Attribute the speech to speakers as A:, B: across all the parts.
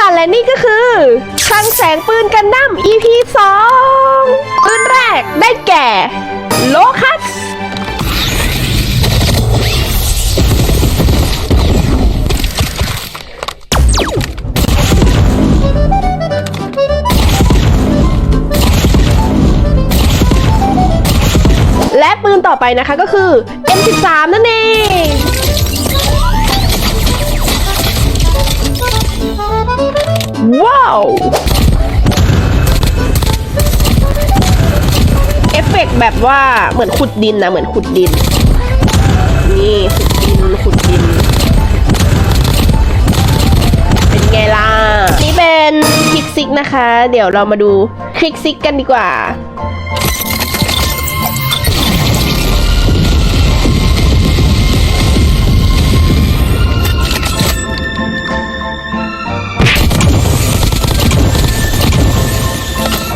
A: ค่ะและนี่ก็คือคลังแสงปืนกันดั้ม EP 2ปืนแรกได้แก่ โลคัส และปืนต่อไปนะคะก็คือ M13 นั่นเอง ว้าวเอฟเฟกต์แบบว่าเหมือนขุดดินนะเหมือนขุดดิน นี่ขุดดินขุดดิน เป็นไงล่ะ นี่เป็นคลิกซิกนะคะ เดี๋ยวเรามาดูคลิกซิกกันดีกว่า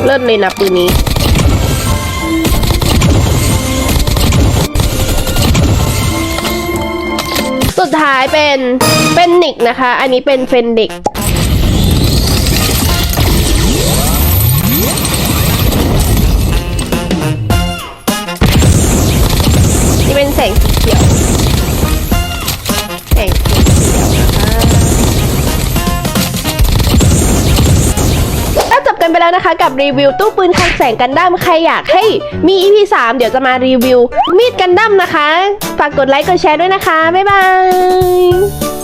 A: เลิศเลยนะปืนนี้ สุดท้ายเป็นเป็นนิกนะคะ อันนี้เป็นเฟนดิก แล้วนะคะกับรีวิวตู้ปืนคลังแสงกันดั้มใครอยากให้มี EP 3 เดี๋ยวจะมารีวิว มีดกันดั้มนะคะ ฝากกดไลค์กดแชร์ด้วยนะคะ บ๊ายบาย